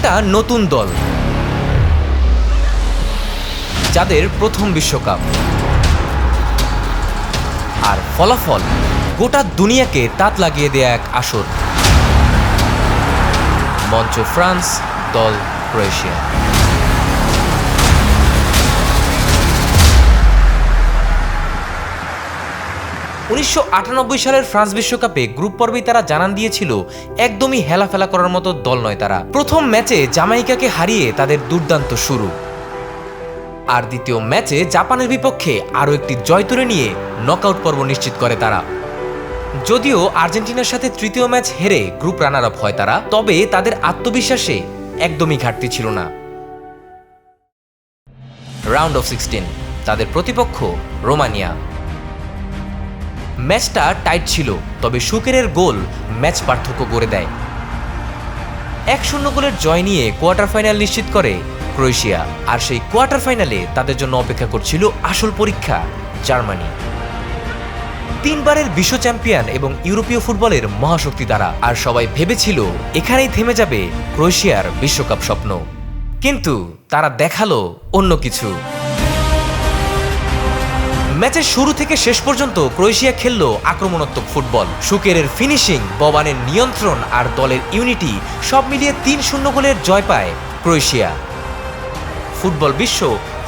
একটা নতুন দল। যাদের প্রথম বিশ্বকাপ। আর ফলাফল গোটা দুনিয়াকে তাঁত লাগিয়ে দেয়া এক আসর। মঞ্চ ফ্রান্স, দল ক্রোয়েশিয়া। উনিশশো আটানব্বই সালের ফ্রান্স বিশ্বকাপে গ্রুপ পর্বেই তারা জানান দিয়েছিল, একদমই হেলাফেলা করার মতো দল নয় তারা। প্রথম ম্যাচে জামাইকাকে হারিয়ে তাদের দুর্দান্ত শুরু। আর দ্বিতীয় ম্যাচে জাপানের বিপক্ষে আরও একটি জয় তুলে নিয়ে নকআউট পর্ব নিশ্চিত করে তারা। যদিও আর্জেন্টিনার সাথে তৃতীয় ম্যাচ হেরে গ্রুপ রানার আপ হয় তারা, তবে তাদের আত্মবিশ্বাসে একদমই ঘাটতি ছিল না। রাউন্ড অফ সিক্সটিন, তাদের প্রতিপক্ষ রোমানিয়া। ম্যাচটা টাইট ছিল, তবে সুকেরের গোল ম্যাচ পার্থক্য করে দেয়। এক শূন্য গোলের জয় নিয়ে কোয়ার্টার ফাইনাল নিশ্চিত করে ক্রোয়েশিয়া, আর সেই কোয়ার্টার ফাইনালে তাদের জন্য অপেক্ষা করছিল আসল পরীক্ষা, জার্মানি। তিনবারের বিশ্ব চ্যাম্পিয়ন এবং ইউরোপীয় ফুটবলের মহাশক্তি দ্বারা আর সবাই ভেবেছিল এখানেই থেমে যাবে ক্রোয়েশিয়ার বিশ্বকাপ স্বপ্ন। কিন্তু তারা দেখাল অন্য কিছু। ম্যাচের শুরু থেকে শেষ পর্যন্ত ক্রোয়েশিয়া খেললো আক্রমণাত্মক ফুটবল। সুকেরের ফিনিশিং, ববানের নিয়ন্ত্রণ আর দলের ইউনিটি সব মিলিয়ে তিন শূন্য গোলের জয় পায় ক্রোয়েশিয়া। ফুটবল বিশ্ব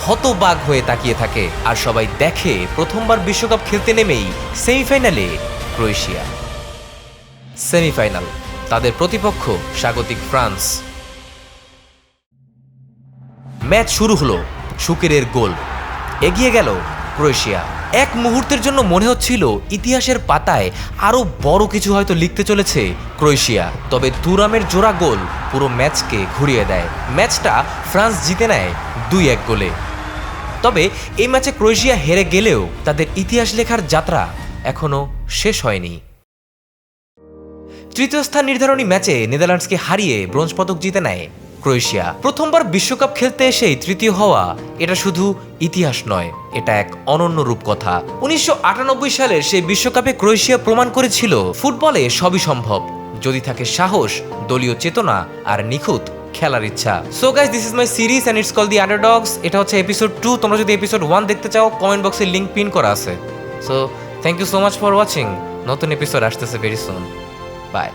হতবাগ হয়ে তাকিয়ে থাকে আর সবাই দেখে প্রথমবার বিশ্বকাপ খেলতে নেমেই সেমিফাইনালে ক্রোয়েশিয়া। সেমিফাইনাল, তাদের প্রতিপক্ষ স্বাগতিক ফ্রান্স। ম্যাচ শুরু হলো সুকেরের গোল। এগিয়ে গেল ক্রোয়েশিয়া। এক মুহূর্তের জন্য মনে হচ্ছিল ইতিহাসের পাতায় আরও বড় কিছু হয়তো লিখতে চলেছে ক্রোয়েশিয়া। তবে তুরামের জোড়া গোল পুরো ম্যাচকে ঘুরিয়ে দেয়। ম্যাচটা ফ্রান্স জিতে নেয় দুই এক গোলে। তবে এই ম্যাচে ক্রোয়েশিয়া হেরে গেলেও তাদের ইতিহাস লেখার যাত্রা এখনও শেষ হয়নি। তৃতীয় স্থান নির্ধারণী ম্যাচে নেদারল্যান্ডসকে হারিয়ে ব্রোঞ্জ পদক জিতে নেয় ক্রোয়েশিয়া। প্রথমবার বিশ্বকাপ খেলতে এসেই তৃতীয় হওয়া এটা শুধু ইতিহাস নয়, এটা এক অনন্য রূপকথা। উনিশশো সালের সেই বিশ্বকাপে ক্রোয়েশিয়া প্রমাণ করেছিল, ফুটবলে সবই সম্ভব। যদি থাকে সাহস, দলীয় চেতনা আর নিখুঁত খেলার ইচ্ছা। So guys this is my series and it's call the underdogs এটা হচ্ছে এপিসোড টু তোমরা যদি এপিসোড ওয়ান দেখতে চাও কমেন্ট বক্সে লিঙ্ক পিন করা আছে। So thank you so much for watching নতুন এপিসোড আসতেছে ভেরি সুন বাই